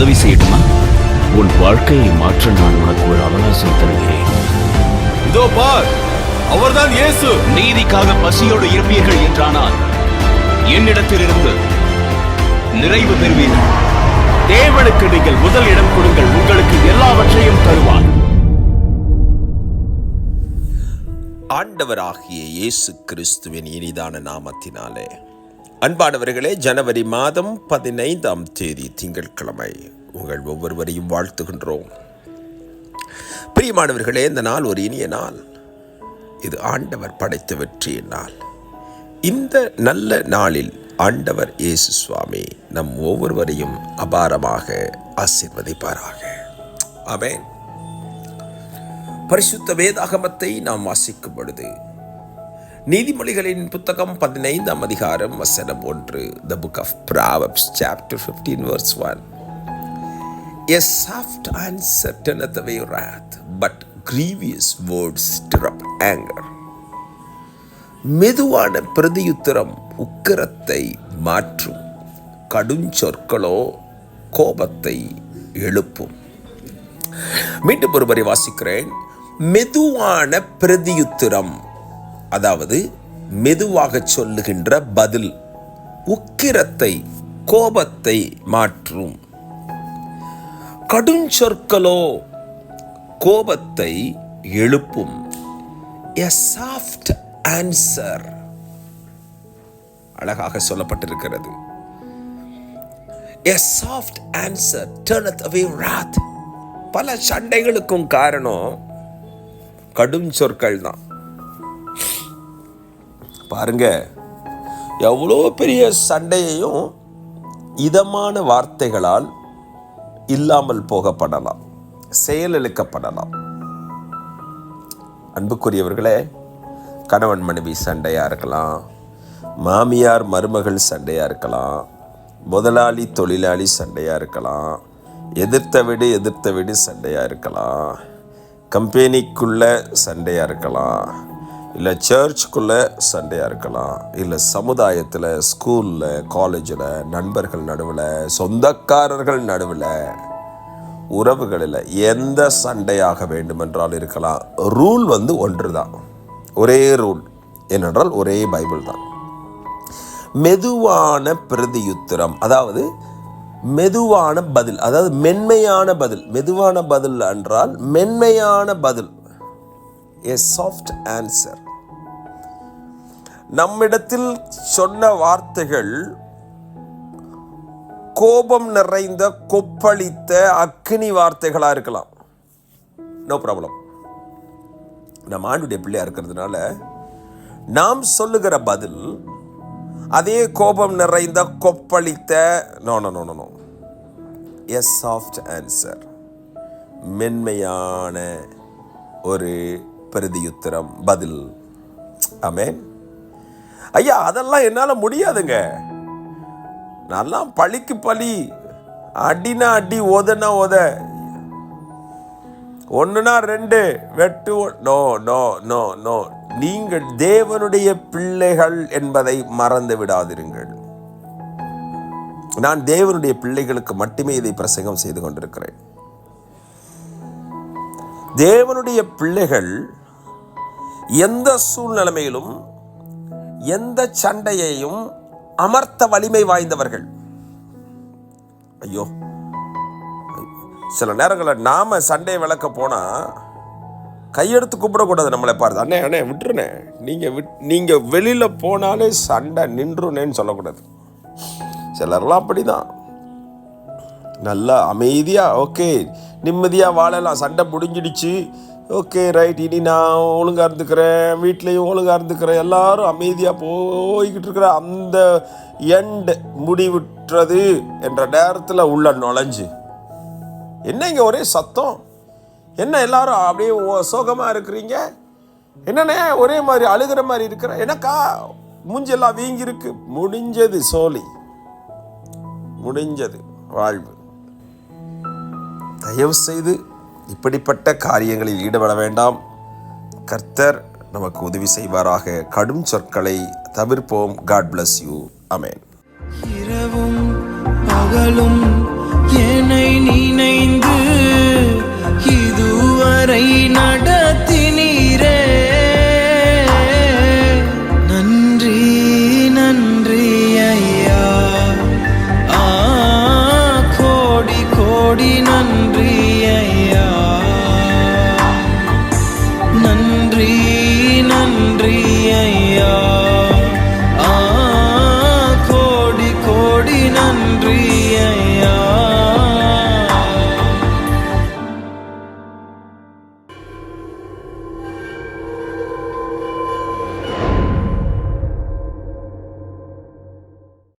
உதவி செய்யட்டுமா? உன் வாழ்க்கையை மாற்ற நான் உனக்கு ஒரு அவகாசம் தருகிறேன். இதோ பார் அவர்தான் இயேசு. நீதிக்காக பசியோடு இருப்பீர்கள் என்றானால் என்னிடத்திலிருந்து நிறைவு பெறுவீர்கள். தேவனுக்கு நீங்கள் முதல் இடம் கொடுங்கள் உங்களுக்கு எல்லாவற்றையும் தருவார். ஆண்டவராகிய இயேசு கிறிஸ்துவின் இனிதான நாமத்தினாலே. அன்பானவர்களே ஜனவரி மாதம் பதினைந்தாம் தேதி திங்கட்கிழமை உங்கள் ஒவ்வொருவரையும் வாழ்த்துகின்றோம். பிரியமானவர்களே இந்த நாள் ஒரு இனிய நாள். இது ஆண்டவர் படைத்த வெற்றியின் நாள். இந்த நல்ல நாளில் ஆண்டவர் இயேசு சுவாமி நம் ஒவ்வொருவரையும் அபாரமாக ஆசீர்வதிப்பாராக. அவன் பரிசுத்த வேதாகமத்தை நாம் வாசிக்கும் பொழுது நீதிமொழிகளின் புத்தகம் பதினைந்தாம் அதிகாரம் வசனம் ஒன்று the book of Proverbs chapter fifteen verse one a soft answer turneth away wrath, wrath but words stir டிரப் ஆங்கர் மெதுவான பிரதியுத்தரம் உக்கிரத்தை மாற்றும். கடுஞ்சொற்களோ கோபத்தை எழுப்பும். மீண்டும் ஒருவரை வாசிக்கிறேன். மெதுவான பிரதியுத்திரம் அதாவது மெதுவாக சொல்லுகின்ற பதில் உக்கிரத்தை கோபத்தை மாற்றும். கடுஞ்சொற்களோ கோபத்தை எழுப்பும். எ சாஃப்ட் ஆன்சர் அழகாக சொல்லப்பட்டிருக்கிறது. எ சாஃப்ட் ஆன்சர் டர்னத் அவே ராத் பல சண்டைகளுக்கும் காரணம் கடும் சொற்கள் தான் பாருங்க. எவ்வளோ பெரிய சண்டையையும் இதமான வார்த்தைகளால் இல்லாமல் போகப்படலாம். செயலிழக்கப்படலாம் அன்புக்குரியவர்களே கணவன் மனைவி சண்டையாக இருக்கலாம் மாமியார் மருமகள் சண்டையாக இருக்கலாம் முதலாளி தொழிலாளி சண்டையாக இருக்கலாம் எதிர்த்த வீடு எதிர்த்த வீடு சண்டையாக இருக்கலாம் கம்பெனிக்குள்ள சண்டையாக இருக்கலாம் இல்லை சர்ச்சுக்குள்ளே சண்டையாக இருக்கலாம். இல்லை சமுதாயத்தில் ஸ்கூலில் காலேஜில் நண்பர்கள் நடுவில் சொந்தக்காரர்கள் நடுவில் உறவுகளில் எந்த சண்டையாக வேண்டுமென்றால் இருக்கலாம். ரூல் வந்து ஒன்று தான் ஒரே ரூல் ஏனென்றால் ஒரே பைபிள் தான். மெதுவான பிரதியுத்திரம் அதாவது மெதுவான பதில் அதாவது மென்மையான பதில். மெதுவான பதில் என்றால் மென்மையான பதில். ஏ சாஃப்ட் ஆன்சர் நம்மிடத்தில் சொன்ன வார்த்தைகள் கோபம் நிறைந்த கொப்பளித்த அக்னி வார்த்தைகளாக இருக்கலாம். நோ ப்ராப்ளம் நம்ம ஆண்டுடைய பிள்ளையாக இருக்கிறதுனால நாம் சொல்லுகிற பதில் அதே கோபம் நிறைந்த கொப்பளித்த no no no no a soft answer மென்மையான ஒரு பிரதியுத்திரம் பதில். ஆமென். ஐயா அதெல்லாம் என்னால் முடியாதுங்க. நான்லாம் பழிக்கு பழி. அடினா அடி ஓதனா ஓத. ஒன்றுனா ரெண்டு வெட்டு நோ நோ நோ நோ. நீங்கள் தேவனுடைய பிள்ளைகள் என்பதை மறந்து விடாதிருங்கள். நான் தேவனுடைய பிள்ளைகளுக்கு மட்டுமே இதை பிரசங்கம் செய்து கொண்டிருக்கிறேன். தேவனுடைய பிள்ளைகள் எந்த சூழ்நிலைமையிலும் எந்த சண்டையையும் அமர்த்த வலிமை வாய்ந்தவர்கள். ஐயோ சில நேரங்களில் நாம் சண்டையை விளக்க போனால் கையெடுத்து கூப்பிடக்கூடாது நம்மளை பாருது அண்ணே அண்ணே விட்டுருண்ணே. நீங்கள் விட் நீங்கள் வெளியில் போனாலே சண்டை நின்றுனேன்னு சொல்லக்கூடாது. சிலர்லாம் அப்படிதான். நல்லா அமைதியாக ஓகே நிம்மதியாக வாழலாம். சண்டை முடிஞ்சிடுச்சு. ஓகே ரைட் இனி நான் ஒழுங்காக இருந்துக்கிறேன். வீட்லேயும் ஒழுங்காக இருந்துக்கிறேன். எல்லாரும் அமைதியாக போய்கிட்டு இருக்கிற அந்த எண்ட் முடிவுற்றது என்ற நேரத்தில் உள்ள நுழைஞ்சு. என்ன இங்கே ஒரே சத்தம்? என்ன எல்லாரும் அப்படியே ஓ- இருக்கிறீங்க? என்னண்ணே ஒரே மாதிரி அழுகிற மாதிரி இருக்கிற? எனக்கா மூஞ்செல்லாம் வீங்கியிருக்கு. முடிஞ்சது சோழி. முடிஞ்சது வாழ்வு. தயவு செய்து இப்படிப்பட்ட காரியங்களில் ஈடுபட வேண்டாம். கர்த்தர் நமக்கு உதவி செய்வாராக. கடும் சொற்களை தவிர்ப்போம். காட் பிளஸ் யூ அமேன் இரவும் பகலும் என்னை நீ நன்றி நன்றி.